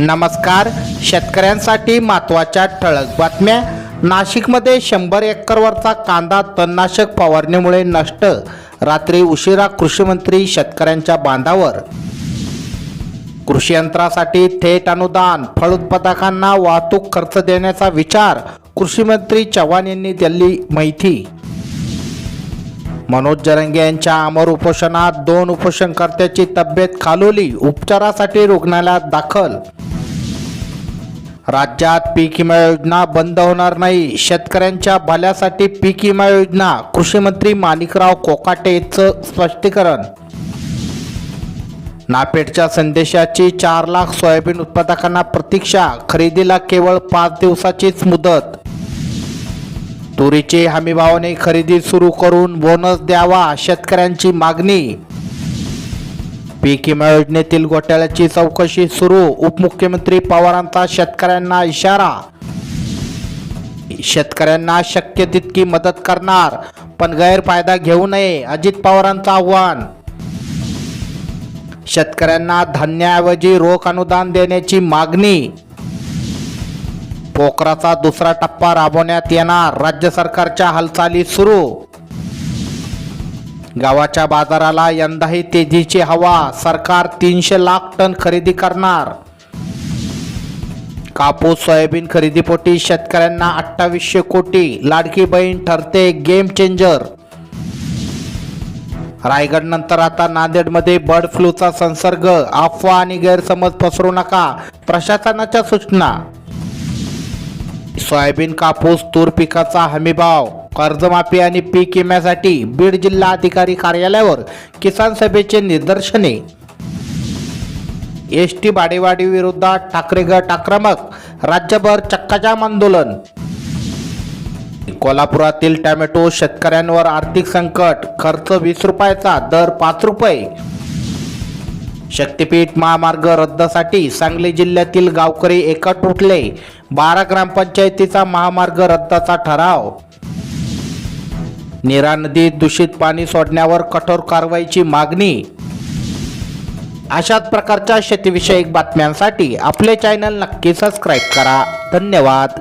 नमस्कार. शेतकऱ्यांसाठी महत्त्वाच्या ठळक बातम्या. नाशिकमध्ये शंभर एकरवरचा कांदा तणनाशक फवारणीमुळे नष्ट. रात्री उशिरा कृषीमंत्री शेतकऱ्यांच्या बांधावर. कृषी यंत्रासाठी थेट अनुदान फळ उत्पादकांना वाहतूक खर्च देण्याचा विचार कृषीमंत्री चव्हाण यांनी दिली माहिती. मनोज जरंगे यांच्या अमर उपोषणात दोन उपोषणकर्त्याची तब्येत खालवली उपचारासाठी रुग्णालयात दाखल राज्यात पीक विमा योजना बंद होणार नाही. शेतकऱ्यांच्या भल्यासाठी पीक विमा योजना कृषी मंत्री माणिकराव कोकाटेचं स्पष्टीकरण. नापेडच्या संदेशाची चार लाख सोयाबीन उत्पादकांना प्रतीक्षा खरेदीला केवळ पाच दिवसाचीच मुदत. तुरीची हमीभावाने खरेदी सुरू करून बोनस द्यावा शेतकऱ्यांची मागणी. पीक विमा योजनेतील घोटाळ्याची चौकशी सुरू उपमुख्यमंत्री पवारांचा शेतकऱ्यांना इशारा. शेतकऱ्यांना शक्य तितकी मदत करणार पण गैरफायदा घेऊ नये अजित पवारांचं आव्हान. शेतकऱ्यांना धान्याऐवजी रोख अनुदान देण्याची मागणी. पोखराचा दुसरा टप्पा राबवण्यात येणार राज्य सरकारच्या हालचाली सुरू. गावाच्या बाजाराला यंदाही तेजीची हवा. सरकार तीनशे लाख टन खरेदी करणार. कापूस सोयाबीन खरेदीपोटी शेतकऱ्यांना अठ्ठावीसशे कोटी. लाडकी बहीण ठरते गेम चेंजर. रायगड नंतर आता नांदेडमध्ये बर्ड फ्लूचा संसर्ग. अफवा आणि गैरसमज पसरू नका. प्रशासनाच्या सूचना. सोयाबीन कापूस तूर पिकाचा हमीभाव. कर्जमाफी आणि पीक विम्यासाठी बीड जिल्हा अधिकारी कार्यालयावर किसान सभेचे निदर्शने. एस टी भाडेवाढी विरोधात ठाकरे गट आक्रमक राज्यभर चक्काजाम आंदोलन. कोल्हापुरातील टॅमॅटो शेतकऱ्यांवर आर्थिक संकट खर्च वीस रुपयाचा दर पाच रुपये. शक्तीपीठ महामार्ग रद्दसाठी सांगली जिल्ह्यातील गावकरी एकट उठले. बारा ग्रामपंचायतीचा महामार्ग रद्दाचा ठराव. नीरा नदीत दूषित पाणी सोडण्यावर कठोर कारवाईची मागणी. अशाच प्रकारच्या शेतीविषयक बातम्यांसाठी आपले चॅनल नक्की सबस्क्राईब करा. धन्यवाद.